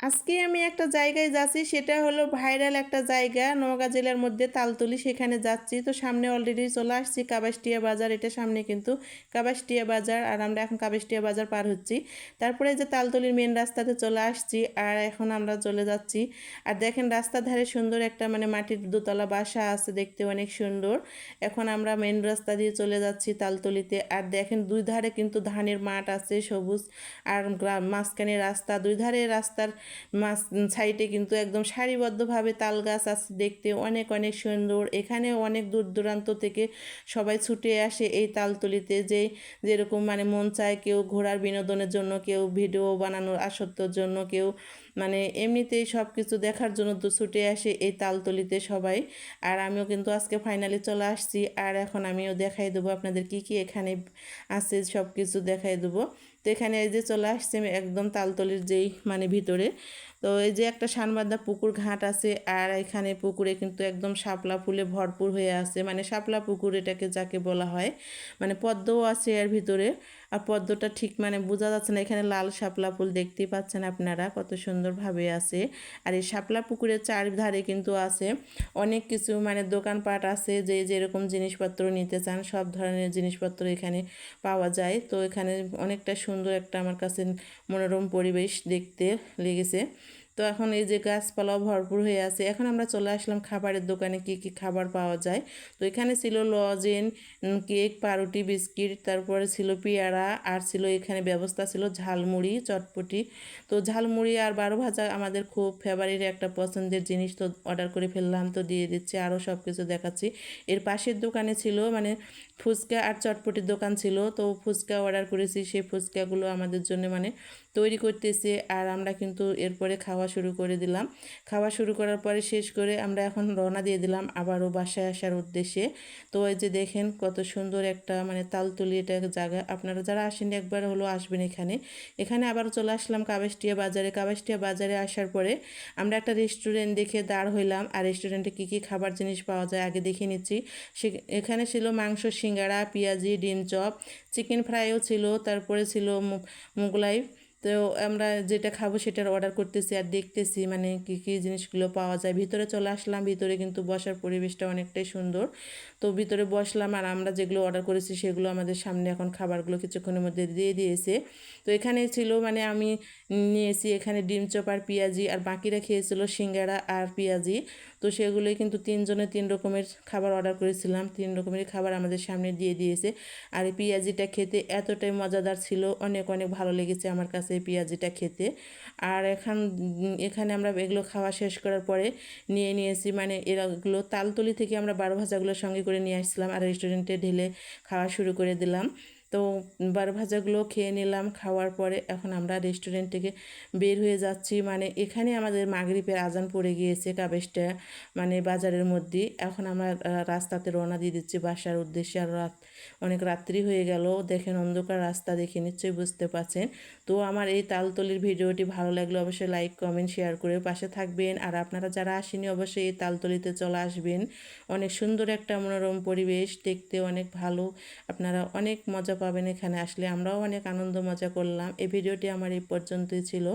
আজকে আমি একটা জায়গায় যাচ্ছি, সেটা হলো ভাইরাল একটা জায়গা, নওগাঁ জেলার মধ্যে তালতলি, সেখানে যাচ্ছি। তো সামনে অলরেডি চলে আসছি কাবাসটিয়া বাজার, এটা সামনে কিন্তু কাবাসটিয়া বাজার, আর আমরা এখন কাবাসটিয়া বাজার পার হচ্ছি। তারপরে যে তালতলির মেন রাস্তাতে চলে আসছি, আর এখন আমরা চলে যাচ্ছি। আর দেখেন রাস্তার ধারে সুন্দর একটা মানে মাটির দোতলা বাসা আছে, দেখতে অনেক সুন্দর। এখন আমরা মেন রাস্তা দিয়ে চলে যাচ্ছি তালতলিতে। আর দেখেন দুই ধারে কিন্তু ধানের মাঠ আছে, সবুজ, আর মাঝখানে রাস্তা। দুই ধারে রাস্তার মাছ সাইডে কিন্তু একদম সারিবদ্ধভাবে তাল গাছ আছে দেখতে অনেক অনেক সুন্দর। এখানে অনেক দূর দূরান্ত থেকে সবাই ছুটে আসে এই তালতলিতে যে, যেরকম মানে মন চায় কেউ ঘোড়ার বিনোদনের জন্য, কেউ ভিডিও বানানোর আসক্তর জন্য, কেউ মানে এমনিতেই সব কিছু দেখার জন্য তো ছুটে আসে এই তালতলিতে সবাই। আর আমিও কিন্তু আজকে ফাইনালি চলে আসছি। আর এখন আমিও দেখাই দেবো আপনাদের কি কি এখানে আছে সব কিছু দেখাই দেবো। তো এখানে এই যে চলে আসছে একদম তালতলির যেই মানে ভিতরে। তো এই যে একটা সানবাদা পুকুর ঘাট আছে আর এখানে পুকুরে কিন্তু একদম শাপলা ফুলে ভরপুর হয়ে আছে। মানে শাপলা পুকুর এটাকে যাকে বলা হয় মানে পদ্মও আছে এর ভিতরে। আর পদ্মটা ঠিক মানে বোঝা যাচ্ছে না। এখানে লাল শাপলা ফুল দেখতেই পাচ্ছেন আপনারা, কত সুন্দরভাবে আছে। আর এই শাপলা পুকুরের চারধারে কিন্তু আছে অনেক কিছু মানে দোকানপাট আছে, যে যেরকম জিনিসপত্র নিতে চান, সব ধরনের জিনিসপত্র এখানে পাওয়া যায়। তো এখানে অনেকটা সুন্দর একটা আমার কাছে মনোরম পরিবেশ দেখতে লেগেছে। তো এখন এই যে গাছপালাও ভরপুর হয়ে আছে। এখন আমরা চলে আসলাম খাবারের দোকানে কি কি খাবার পাওয়া যায়। তো এখানে ছিল লজেন কেক, পাউরুটি, বিস্কিট, তারপরে ছিল পেয়ারা, আর ছিল এখানে ব্যবস্থা ছিল ঝালমুড়ি, চটপটি। তো ঝালমুড়ি আর বারো ভাজা আমাদের খুব ফেভারিট একটা পছন্দের জিনিস। তো অর্ডার করে ফেললাম, তো দিয়ে দিচ্ছি, আরও সব কিছু দেখাচ্ছি। এর পাশের দোকানে ছিল মানে ফুচকা আর চটপটির দোকান ছিল। তো ফুচকা অর্ডার করেছি, সেই ফুচকাগুলো আমাদের জন্য মানে তৈরি করতেছে। আর আমরা কিন্তু এরপরে খাওয়া শুরু করে দিলাম। খাওয়া শুরু করার পরে শেষ করে আমরা এখন রওনা দিয়ে দিলাম আবারও বাসায় আসার উদ্দেশ্যে। তো এই যে দেখেন কত সুন্দর একটা মানে তালতুলি এটা জায়গা। আপনারা যারা আসেন একবার হলো আসবেন এখানে। এখানে আবার চলে আসলাম কাবেশটিয়া বাজারে। কাবেশটিয়া বাজারে আসার পরে আমরা একটা রেস্টুরেন্ট দেখে দাঁড় হইলাম। আর রেস্টুরেন্টে কী কী খাবার জিনিস পাওয়া যায় আগে দেখে নিচ্ছি। সে, এখানে ছিল মাংস, সিঙ্গাড়া, পেঁয়াজি, ডিম চপ, চিকেন ফ্রাইও ছিল, তারপরে ছিল মোগলাই তো আমরা যেটা খাব সেটার অর্ডার করতেছি আর দেখতেছি মানে কী কী জিনিসগুলো পাওয়া যায়। ভিতরে চলে আসলাম, ভিতরে কিন্তু বসার পরিবেশটা অনেকটাই সুন্দর। তো ভিতরে বসলাম আর আমরা যেগুলো অর্ডার করেছি সেগুলো আমাদের সামনে এখন খাবারগুলো কিছুক্ষণের মধ্যে দিয়ে দিয়েছে। তো এখানে ছিল মানে আমি নিয়েছি এখানে ডিম চপ আর পেঁয়াজি আর বাকিরা খেয়েছিল সিঙ্গারা আর পেঁয়াজি। তো সেগুলোই কিন্তু তিনজনে তিন রকমের খাবার অর্ডার করেছিলাম। তিন রকমের খাবার আমাদের সামনে দিয়ে দিয়েছে। আর এই পেঁয়াজিটা খেতে এতটাই মজাদার ছিল, অনেক অনেক ভালো লেগেছে আমার কাছে এই পেঁয়াজিটা খেতে। আর এখান এখানে আমরা এগুলো খাওয়া শেষ করার পরে নিয়ে নিয়েছি মানে এগুলো তালতলি থেকে আমরা বারো ভাজাগুলো সঙ্গে করে নিয়ে আসছিলাম আর রেস্টুরেন্টে ঢেলে খাওয়া শুরু করে দিলাম। তো বার ভাজাগুলো খেয়ে নিলাম, খাওয়ার পরে এখন আমরা রেস্টুরেন্ট থেকে বের হয়ে যাচ্ছি। মানে এখানে আমাদের মাগরিবের আজান পড়ে গিয়েছে কাবেজটা মানে বাজারের মধ্যেই এখন আমরা রাস্তাতে রওনা দিয়ে দিচ্ছি বাসার উদ্দেশ্যে। আর রাত, অনেক রাত্রি হয়ে গেল। দেখেন অন্ধকার রাস্তা দেখে নিশ্চয়ই বুঝতে পারছেন। তো আমার এই তালতলির ভিডিওটি ভালো লাগলে অবশ্যই লাইক কমেন্ট শেয়ার করে পাশে থাকবেন। আর আপনারা যারা আসেনি, অবশ্যই এই তালতলিতে চলে আসবেন। অনেক সুন্দর একটা মনোরম পরিবেশ, দেখতে অনেক ভালো। আপনারা অনেক মজা পাবেন এখানে। আসলে আমরাও অনেক আনন্দ মজা করলাম। এই ভিডিওটি আমার এই পর্যন্তই ছিল।